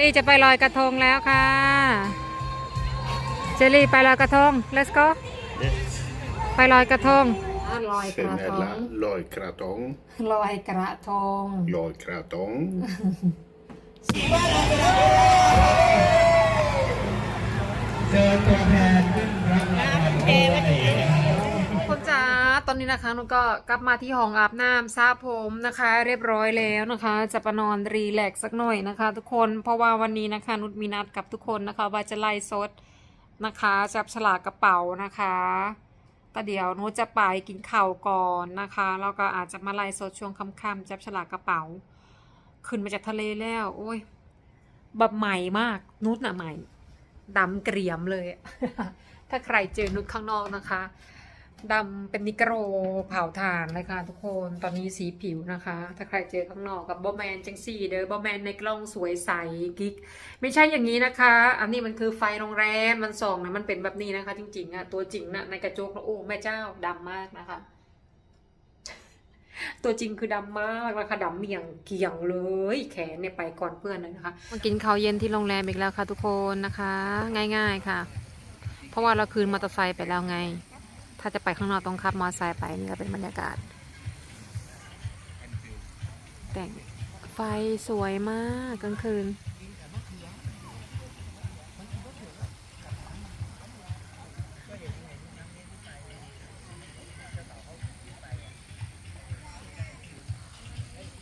ลี่จะไปลอยกระทงแล้วค่ะ เจลลี่ไปลอยกระทง let's go ไปลอยกระทง ลอยกระท Snälla, ง lojkratong, ลอยกระทง lojkratong. นี้นะคะนุกก็กลับมาที่ห้องอาบน้ำซาผมนะคะ เรียบร้อยแล้วนะคะ จะไปนอนรีแลกซ์สักหน่อยนะคะ ทุกคนเพราะว่าวันนี้นะคะ นุชมีนัดกับทุกคนนะคะ ว่าจะไล่สดนะคะจับฉลากกระเป๋านะคะก็เดี๋ยวนุชจะไปกินข้าวก่อนนะคะแล้วก็อาจจะมาไล่สดช่วงค่ำๆจับฉลากกระเป๋า ขึ้นมาจากทะเลแล้ว โอ้ยแบบใหม่มากนุชน่ะใหม่ดำเกรียมเลย ถ้าใครเจอนุชข้างนอกนะคะ ดำเป็นนิกโรเผาถ่านเลยค่ะทุกคนตอนนี้สีผิวนะคะ ถ้าใครเจอข้างนอกกับบอแมนจังสี่เด้อบอแมนในกล้องสวยใสกิ๊กไม่ใช่อย่างนี้นะคะ อันนี้มันคือไฟโรงแรมมันส่องนะมันเป็นแบบนี้นะคะ จริงๆอะตัวจริงนะในกระจกนะโอ้แม่เจ้าดำมากนะคะ ตัวจริงคือดำมากนะคะดำเมียงเกี่ยงเลยแขนเนี่ยไปก่อนเพื่อนเลยนะคะมากินข้าวเย็นที่โรงแรมอีกแล้วค่ะ ทุกคนนะคะ ง่าย ๆค่ะ เพราะว่าเราคืนมอเตอร์ไซค์ไปแล้วไง ถ้าจะไปข้างนอกต้องขับมอเตอร์ไซค์ไปนี่ก็เป็นบรรยากาศ แต่งไฟสวยมากกลางคืน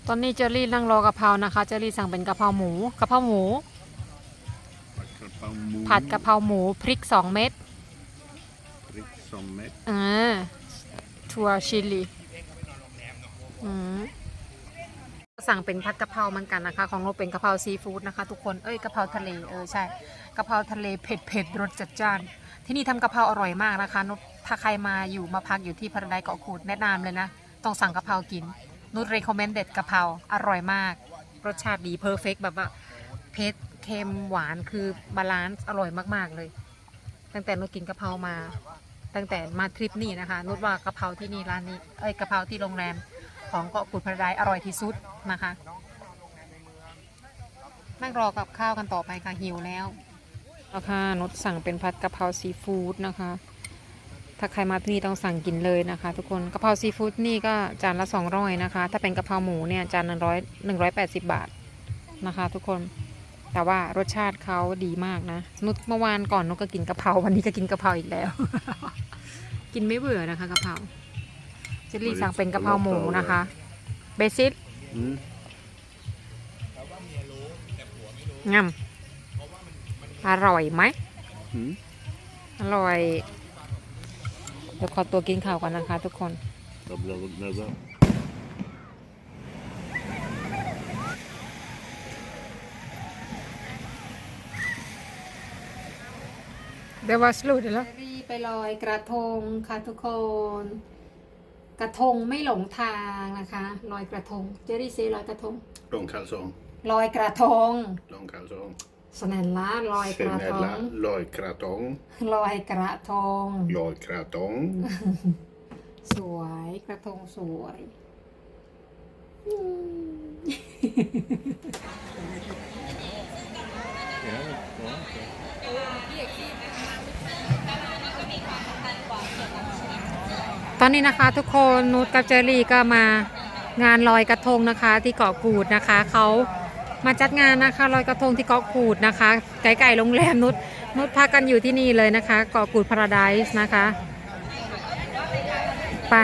ตอนนี้เจอรี่นั่งรอกะเพรานะคะ เจอรี่สั่งเป็นกะเพราหมูกะเพราหมู ผัดกะเพราหมูพริกสองเม็ด Riksommet. อ่าทัวชิลีอืมสั่งเป็นผัดกะเพราเหมือนกันนะคะ ของเราเป็นกะเพราซีฟู้ดนะคะ ทุกคนเอ้ยกะเพราทะเลเออใช่กะเพราทะเลเผ็ดเผ็ดรสจัดจ้าน ที่นี่ทำกะเพราอร่อยมากนะคะนุชถ้าใครมาอยู่มาพักอยู่ที่พาราไดเกาะขูดแนะนำเลยนะ ต้องสั่งกะเพรากิน นุชเรคคอมเมนต์เด็ดกะเพราอร่อยมาก รสชาติดีเพอร์เฟกแบบว่าเผ็ดเค็มหวานคือบาลานซ์อร่อยมากๆเลย ตั้งแต่นุชกินกะเพรามา ตั้งแต่มาทริปนี้นะคะนุชว่ากะเพราที่นี่ร้านนี้เอ้ยกะเพราที่โรงแรมของเกาะกูดพราไดอร่อยที่สุดนะคะนั่งรอกับข้าวกันต่อไปค่ะหิวแล้วแล้วค่ะนุชสั่งเป็นผัดกะเพราซีฟู้ดนะคะ ถ้าใครมาที่นี่ต้องสั่งกินเลยนะคะ ทุกคนกะเพราซีฟู้ดนี่ก็จานละสองร้อยนะคะ ถ้าเป็นกะเพราหมูเนี่ยจานหนึ่งร้อยหนึ่งร้อยแปดสิบบาทนะคะ ทุกคน แต่ว่ารสชาติเขาดีมากนะ นุชเมื่อวานก่อนนุชก็กินกะเพรา วันนี้ก็กินกะเพราอีกแล้ว กินไม่เบื่อนะคะกะเพราเจลลี่สั่งเป็นกะเพราหมูนะคะ เบสิส Mm. งำอร่อยไหม Mm. อร่อย เดี๋ยวขอตัวกินข้าวก่อนนะคะทุกคน เดี๋ยวว่าสลุดแล้วรีไปลอยกระทงค่ะทุกคน กระทงไม่หลงทางนะคะลอยกระทง เจอรี่ซีลอยกระทง Lång kalsong, ลอยกระทง lång kalsong. สนันละลอยกระทง Snälla, lojkratong, ลอยกระทง lojkratong. สวยกระทงสวยอืม ตอนนี้นะคะทุกคนนุชกับเจอรี่ก็มางานลอยกระทงนะคะที่เกาะกูดนะคะเขามาจัดงานนะคะลอยกระทงที่เกาะกูดนะคะไกลๆโรงแรมนุชนุชพักกันอยู่ที่นี่เลยนะคะเกาะกูดพาราไดส์นะคะไป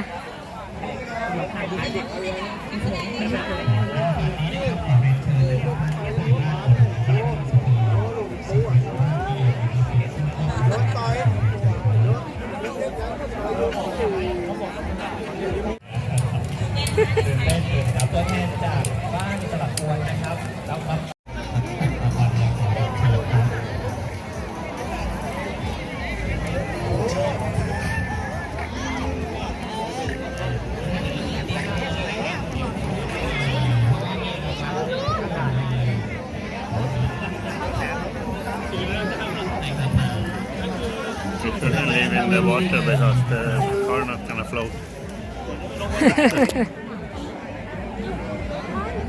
You shouldn't live in the water because the car not gonna float.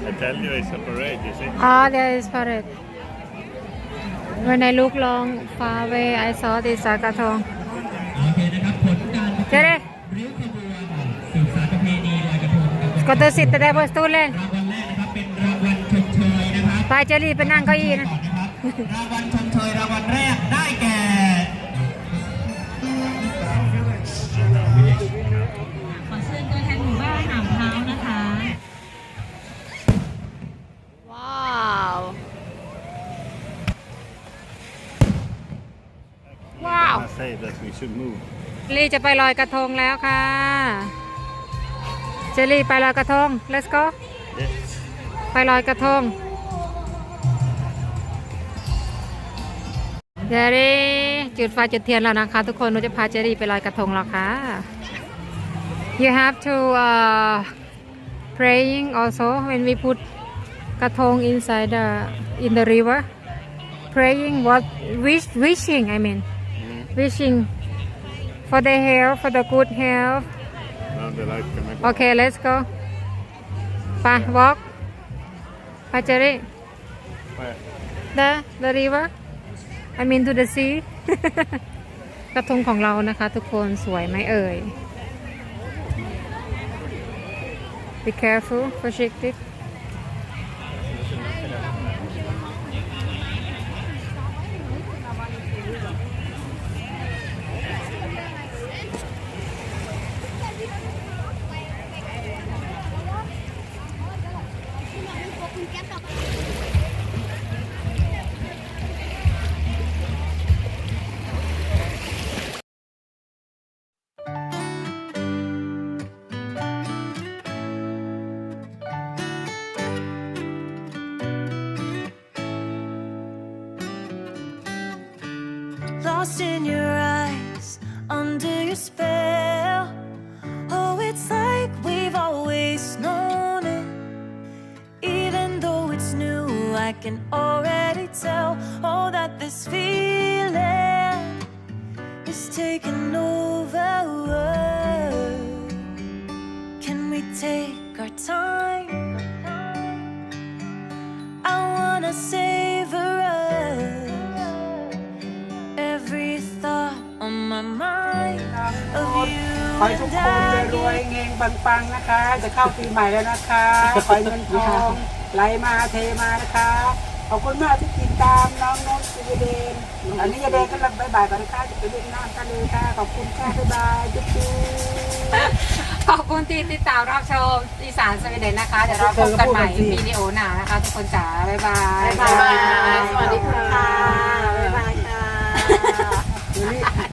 I tell you, it's a parade, you see. Ah, there is parade. When I look long far away I saw this สากระทงโอเคนะครับผลการประกวดเจ๊เด้ริ้วขบวนสืบสานประเพณีลอยกระทงกับก็ตัวสิทธิ์แต่ได้บนสตูเล่นรางวัลแรกนะครับเป็นรางวัลชมเชยนะครับไปเจลีไปนั่งเก้าอี้นะ ก่อนนะครับรางวัลชมเชยรางวัลแรกได้ ว้าว I say that we should move. ลีจะไปลอยกระทงแล้วค่ะเจลีไปลอยกระทง let's go Yes. ไปลอยกระทงเจลีจุดไฟจุดเทียนแล้วนะคะ ทุกคนเราจะพาเจลีไปลอยกระทงแล้วค่ะ you have to uh, praying also when we put กระทง inside the in the river praying what wish wishing I mean wishing for the health for the good health Now the light can make Okay, let's go. ไป walk ไปเจอรี่ Where? the the river I mean to the sea กระทงของเรานะคะ ทุกคนสวยไหมเอ่ย Be careful ประชิกติ lost in your eyes, under your spell. Oh, it's like we've always known it. Even though it's new, I can already tell. Oh, that this feeling is taking over. Can we take our time? My mind of you ขอให้ทุก and คนจะ I รวยเงงปังๆนะคะ จะเข้าปีใหม่แล้วนะคะขอให้เงินทองไหลมาเทมานะคะขอบคุณมากที่ติดตามน้องนกสิยเดนอันนี้ยายเดนก็รับบายบายกันนะคะจะไปเล่นน้ำทะเลค่ะขอบคุณค่ะบ๊ายบายจุ๊บจุ๊บ ขอบคุณที่ติดตามรับชมอีสานสวีเดนนะคะ เดี๋ยวเราพบกันใหม่วิดีโอหน้านะคะ ทุกคนจ๋าบ๊ายบาย บ๊ายบายสวัสดีค่ะ บ๊ายบายค่ะ